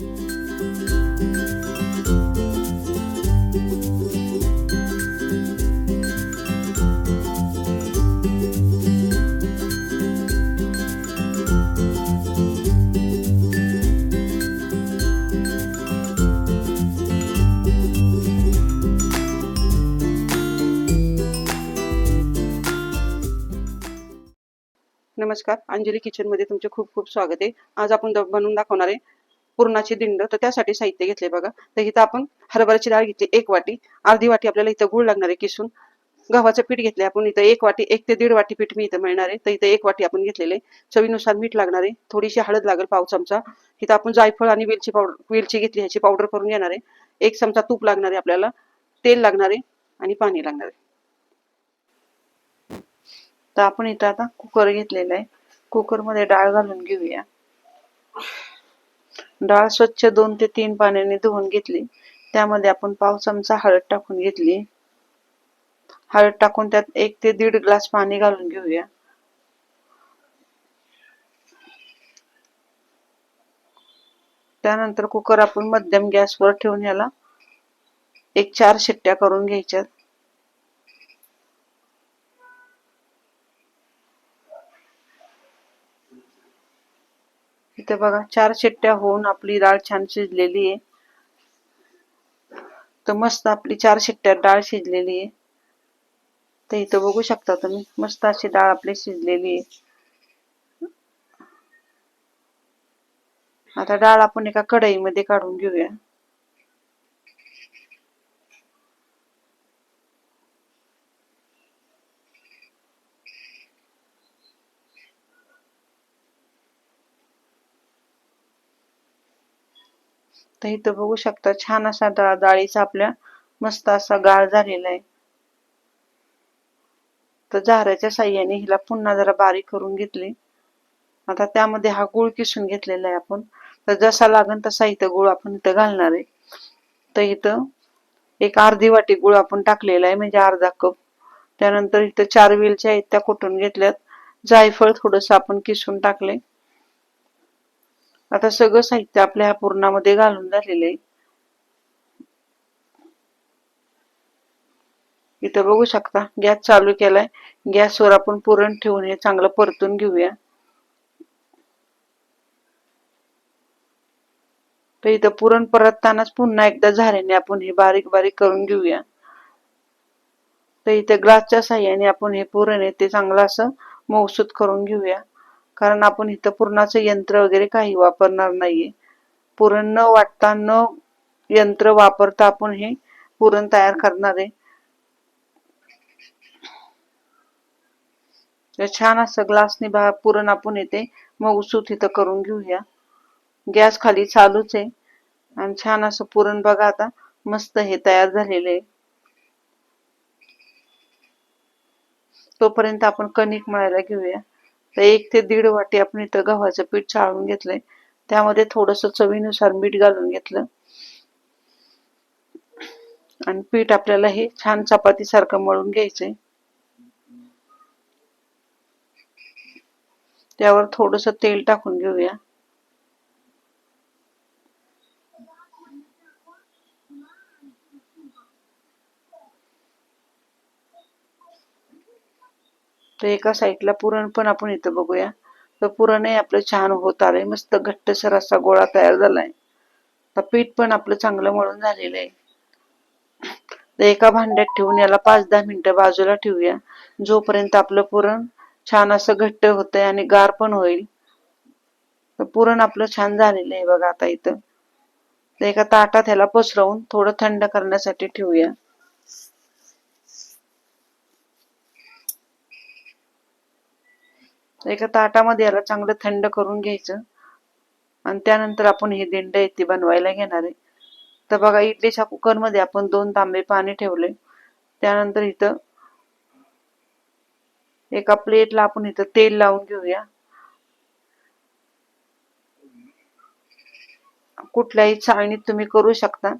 नमस्कार अंजली किचनमध्ये तुमचे खूप खूप स्वागत आहे. आज आपण बनवून दाखवणार आहे पुरणाची दिंड तर त्यासाठी साहित्य घेतले बघा. तर इथं आपण हरभऱ्याची डाळ घेतली एक वाटी. अर्धी वाटी आपल्याला इथं गुळ लागणार आहे किसून. गव्हाचं पीठ घेतले आपण इथं एक वाटी एक ते दीड वाटी पीठ मी इथं मिळणार आहे. तर इथं एक वाटी आपण घेतलेले चवीनुसार मीठ लागणार आहे. थोडीशी हळद लागेल पाव चमचा. इथं आपण जायफळ आणि वेलची पावडर वेलची घेतली ह्याची पावडर करून घेणार आहे. एक चमचा तूप लागणार आहे आपल्याला. तेल लागणार आहे आणि पाणी लागणार आहे. तर आपण इथं आता कुकर घेतलेला आहे. कुकरमध्ये डाळ घालून घेऊया. डाळ स्वच्छ दोन ते तीन पाण्याने धुवून घेतली. त्यामध्ये आपण पाव चमचा हळद टाकून घेतली. हळद टाकून त्यात एक ते दीड ग्लास पाणी घालून घेऊया. त्यानंतर कुकर आपण मध्यम गॅसवर ठेवून याला एक चार शिट्ट्या करून घ्यायच्यात. इथे बघा चार शिट्ट्या होऊन आपली डाळ छान शिजलेली आहे. तर मस्त आपली चार शिट्ट्यात डाळ शिजलेली आहे. तर इथं बघू शकता तुम्ही मस्त अशी डाळ आपली शिजलेली आहे. आता डाळ आपण एका कढईमध्ये काढून घेऊया. तर इथं बघू शकता छान असा डाळ डाळीचा आपल्या मस्त असा गाळ झालेला आहे. तर झाऱ्याच्या साह्याने हिला पुन्हा जरा बारीक करून घेतली. आता त्यामध्ये हा गुळ किसून घेतलेला आहे आपण. तर जसा लागन तसा इथं गुळ आपण इथं घालणार आहे. तर इथं एक अर्धी वाटी गुळ आपण टाकलेला आहे म्हणजे अर्धा कप. त्यानंतर इथं चार वेलच्या आहेत त्या कुटून घेतल्यात. जायफळ थोडस आपण किसून टाकले आता सगळं साहित्य आपल्या ह्या पूर्णामध्ये घालून झालेलं आहे. इथं बघू शकता गॅस चालू केलाय. गॅसवर आपण पुरण ठेवून हे चांगलं परतून घेऊया. तर इथं पुरण परततानाच पुन्हा एकदा झाऱ्याने आपण हे बारीक बारीक करून घेऊया. तर इथे ग्लासच्या साह्याने आपण हे पुरण आहे ते चांगलं असं मौसूत करून घेऊया. कारण आपण इथं पुरणाचं यंत्र वगैरे काही वापरणार नाहीये. पुरण न वाटता न यंत्र वापरता आपण हे पुरण तयार करणार आहे. छान असं ग्लासने भा पुरण आपण येते मऊसूत इथं करून घेऊया. गॅस खाली चालूच आहे. आणि छान असं पुरण बघा आता मस्त हे तयार झालेले आहे. तोपर्यंत आपण कणिक मळायला घेऊया. तर एक ते दीड वाटी आपण इथं गव्हाचं पीठ चाळून घेतलंय. त्यामध्ये थोडस चवीनुसार मीठ घालून घेतलं. आणि पीठ आपल्याला हे छान चपाती सारखं मळून घ्यायचंय. त्यावर थोडस तेल टाकून घेऊया. तर एका साईडला पुरण पण आपण इथं बघूया. तर पुरणही आपलं छान होत आलंय. मस्त घट्टसर असा गोळा तयार झालाय. तर पीठ पण आपलं चांगलं मळून झालेलं आहे. तर एका भांड्यात ठेवून याला पाच दहा मिनिटं बाजूला ठेवूया. जोपर्यंत आपलं पुरण छान असं घट्ट होतंय आणि गार पण होईल तर पुरण आपलं छान झालेलं आहे बघा आता इथं. तर एका ताटात ह्याला पसरवून थोडं थंड करण्यासाठी ठेवूया. एका ताटामध्ये याला चांगलं थंड करून घ्यायचं. आणि त्यानंतर आपण हे दिंड आहे ते बनवायला घेणार आहे. तर बघा इडलीच्या कुकरमध्ये आपण दोन तांबे पाणी ठेवले. त्यानंतर इथं एका प्लेटला आपण इथं तेल लावून घेऊया. कुठल्याही चाळणीत तुम्ही करू शकता.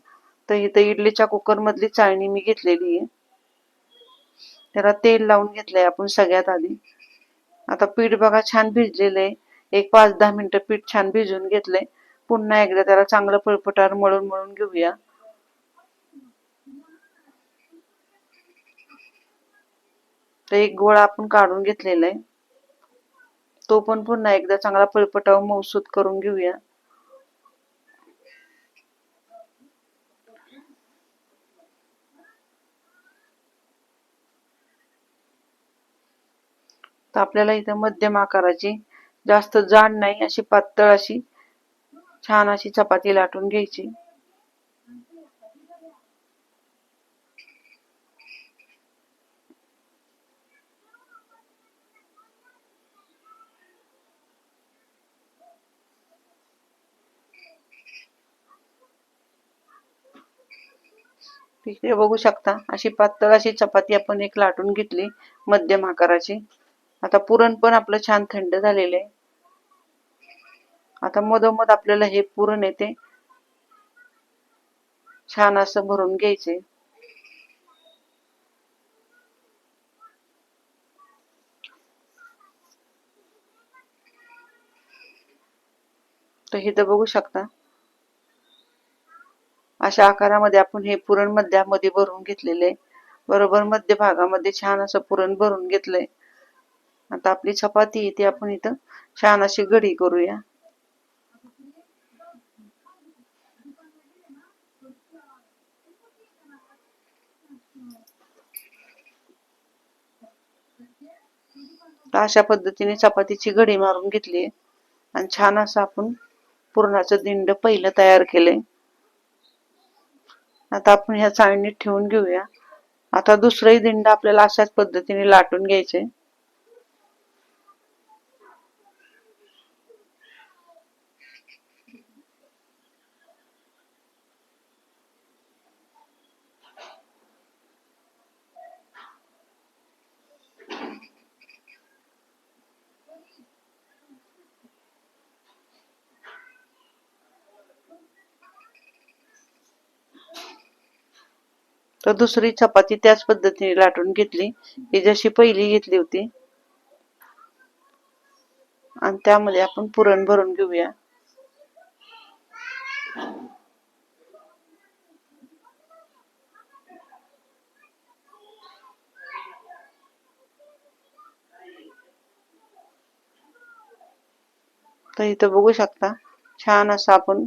तर इथं इडलीच्या कुकर मधली चाळणी मी घेतलेली आहे. त्याला तेल लावून घेतलंय आपण सगळ्यात आधी. आता पीठ बघा छान भिजलेलं आहे. एक पाच दहा मिनिटं पीठ छान भिजून घेतलंय. पुन्हा एकदा त्याला चांगलं पळपटार मळून मळून घेऊया. तर एक गोळा आपण काढून घेतलेला आहे. तो पण पुन्हा एकदा चांगला पळपटाव मौसूद करून घेऊया. तर आपल्याला इथं मध्यम आकाराची जास्त जाड नाही अशी पातळ अशी छान अशी चपाती लाटून घ्यायची. बघू शकता अशी पातळ अशी चपाती आपण एक लाटून घेतली मध्यम आकाराची. आता पुरण पण आपलं छान थंड झालेलं आहे आता मधोमध आपल्याला हे पुरण येते. छान असं भरून घ्यायचे. तर इथं बघू शकता. अशा आकारामध्ये आपण हे पुरण मध्यामध्ये भरून घेतलेले बरोबर मध्य भागामध्ये छान असं पुरण भरून घेतलंय. आता आपली चपाती ती आपण इथं छान अशी घडी करूया. अशा पद्धतीने चपातीची घडी मारून घेतली आणि छान असं आपण पुरणाचं दिंड पहिलं तयार केलंय. आता आपण ह्या चाळणीत ठेवून घेऊया. आता दुसरंही दिंड आपल्याला अशाच पद्धतीने लाटून घ्यायचे तर दुसरी चपाती त्याच पद्धतीने लाटून घेतली. ही जशी पहिली घेतली होती. आणि त्यामध्ये आपण पुरण भरून घेऊया. तर इथं बघू शकता छान असं आपण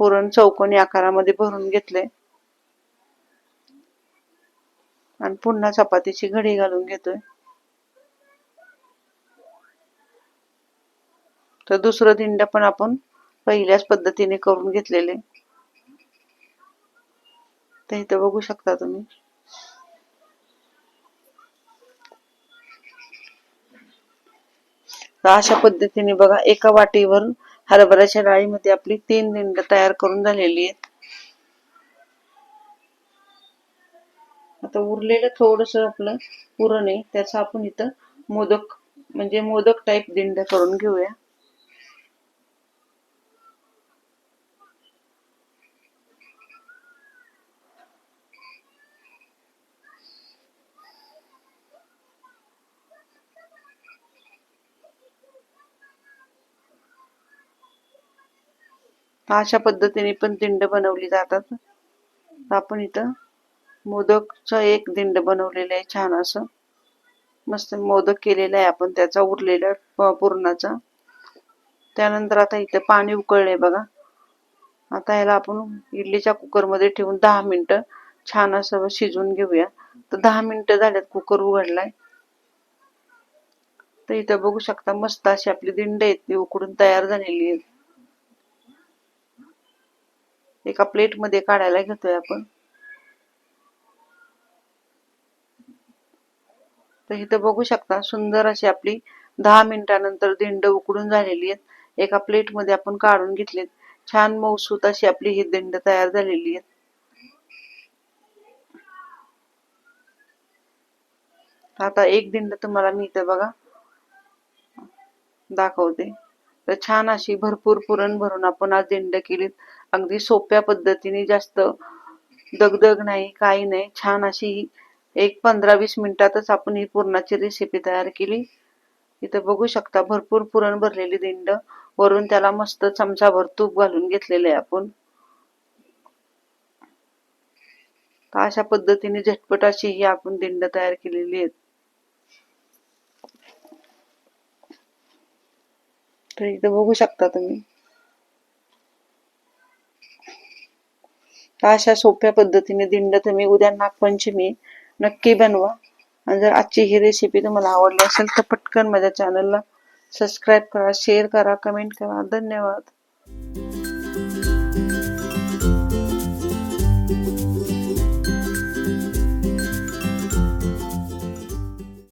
पुरण चौकोनी आकारामध्ये भरून घेतलंय. आपण पुन्हा चपातीची घडी घालून घेतोय. तर दुसरं दिंड पण आपण पहिल्याच पद्धतीने करून घेतलेले. ते इथं बघू शकता तुम्ही. तर अशा पद्धतीने बघा एका वाटीवर हरभऱ्याच्या डाळीमध्ये आपली तीन दिंड तयार करून झालेली आहेत. आता उरलेलं थोडस आपलं पुरण आहे त्याचा आपण इथं मोदक म्हणजे मोदक टाईप दिंड करून घेऊया. अशा पद्धतीने पण दिंड बनवली जातात. आपण इथं मोदकचं एक दिंड बनवलेलं आहे छान असं. मस्त मोदक केलेला आहे आपण त्याचा उरलेला प- पुरणाचा. त्यानंतर आता इथं पाणी उकळलंय बघा. आता याला आपण इडलीच्या कुकरमध्ये ठेवून दहा मिनिटं छान असं शिजवून घेऊया. तर दहा मिनिटं झाल्यात कुकर उघडलाय. तर इथं बघू शकता मस्त अशी आपली दिंड आहेत ती उकडून तयार झालेली आहेत. एका प्लेटमध्ये काढायला घेतोय आपण. तर इथं बघू शकता सुंदर अशी आपली दहा मिनिटानंतर दिंड उकडून झालेली आहेत. एका प्लेटमध्ये आपण काढून घेतलेत. छान मौसूत अशी आपली ही दिंड तयार झालेली आहेत. आता एक दिंड तुम्हाला मी इथं बघा दाखवते. तर छान अशी भरपूर पुरण भरून आपण आज दिंड केलीत. अगदी सोप्या पद्धतीने जास्त दगदग नाही काही नाही. छान अशी ही एक पंधरा वीस मिनिटातच आपण ही पुरणाची रेसिपी तयार केली. इथं बघू शकता भरपूर पुरण भरलेली दिंड. वरून त्याला मस्त चमचाभर तूप घालून घेतलेले आहे आपण. तर अशा पद्धतीने झटपट अशी ही आपण दिंड तयार केलेली आहेत. तर इथं बघू शकता तुम्ही. अशा सोप्या पद्धतीने दिंड तुम्ही उद्या नागपंचमी नक्की बनवा. आणि जर आजची ही रेसिपी तुम्हाला आवडली असेल तर पटकन माझ्या चॅनलला सबस्क्राईब करा शेअर करा कमेंट करा. धन्यवाद.